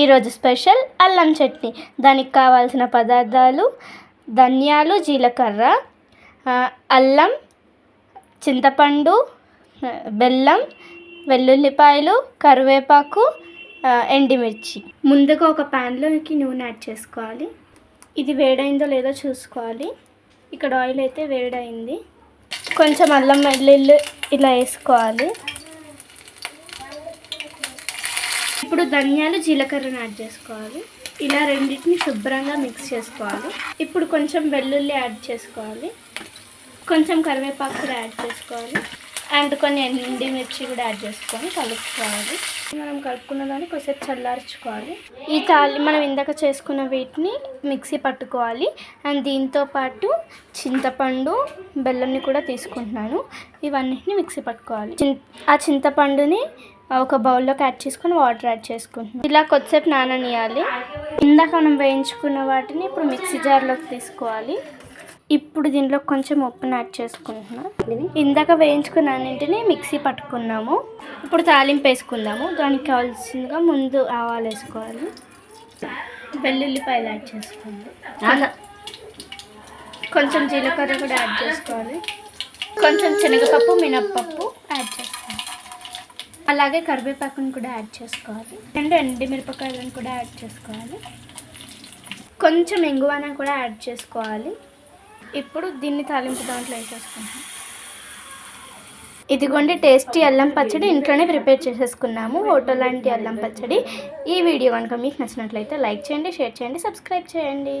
ఈరోజు స్పెషల్ అల్లం చట్నీ. దానికి కావాల్సిన పదార్థాలు ధనియాలు జీలకర్ర అల్లం చింతపండు బెల్లం వెల్లుల్లిపాయలు కరివేపాకు ఎండిమిర్చి. ముందుగా ఒక ప్యాన్లోకి నూనె యాడ్ చేసుకోవాలి. ఇది వేడైందో లేదో చూసుకోవాలి. ఇక్కడ ఆయిల్ అయితే వేడైంది. కొంచెం అల్లం వెల్లుల్లి ఇలా వేసుకోవాలి. ఇప్పుడు ధనియాలు జీలకర్రను యాడ్ చేసుకోవాలి. ఇలా రెండింటిని శుభ్రంగా మిక్స్ చేసుకోవాలి. ఇప్పుడు కొంచెం వెల్లుల్లి యాడ్ చేసుకోవాలి. కొంచెం కరివేపాకు కూడా యాడ్ చేసుకోవాలి. అండ్ కొన్ని ఎండిమిర్చి కూడా యాడ్ చేసుకొని కలుపుకోవాలి. మనం కలుపుకున్న దాన్ని కొద్దిసేపు చల్లార్చుకోవాలి. ఈ తాలి మనం ఇందాక చేసుకున్న వీటిని మిక్సీ పట్టుకోవాలి. అండ్ దీంతో పాటు చింతపండు బెల్లంని కూడా తీసుకుంటున్నాను. ఇవన్నిటిని మిక్సీ పట్టుకోవాలి. చిన్- ఆ చింతపండుని ఒక బౌల్లోకి యాడ్ చేసుకొని వాటర్ యాడ్ చేసుకుంటున్నాను ఇలా కొద్దిసేపు నాననియాలి. ఇందాక మనం వేయించుకున్న వాటిని ఇప్పుడు మిక్సీ జార్లోకి తీసుకోవాలి. ఇప్పుడు దీంట్లో కొంచెం ఉప్పుని యాడ్ చేసుకుంటున్నాను ఇందాక వేయించుకున్న అన్నింటిని మిక్సీ పట్టుకున్నాము. ఇప్పుడు తాలింపు వేసుకుందాము. దానికి కావాల్సిందిగా ముందు ఆవాలు వేసుకోవాలి. వెల్లుల్లిపాయలు యాడ్ చేసుకోవాలి కొంచెం జీలకర్ర కూడా యాడ్ చేసుకోవాలి. కొంచెం శనగపప్పు మినప్పప్పు యాడ్ చేసుకోవాలి అలాగే కరివేపాకుని కూడా యాడ్ చేసుకోవాలి. అండ్ ఎండిమిరపకాయలను కూడా యాడ్ చేసుకోవాలి. కొంచెం ఎంగువన కూడా యాడ్ చేసుకోవాలి. ఇప్పుడు దీన్ని తాలింపు దాంట్లో వేసేసుకుంటాం ఇదిగోండి టేస్టీ అల్లం పచ్చడి ఇంట్లోనే ప్రిపేర్ చేసేసుకున్నాము. హోటల్ లాంటి అల్లం పచ్చడి. ఈ వీడియో కనుక మీకు నచ్చినట్లయితే లైక్ చేయండి షేర్ చేయండి సబ్స్క్రైబ్ చేయండి.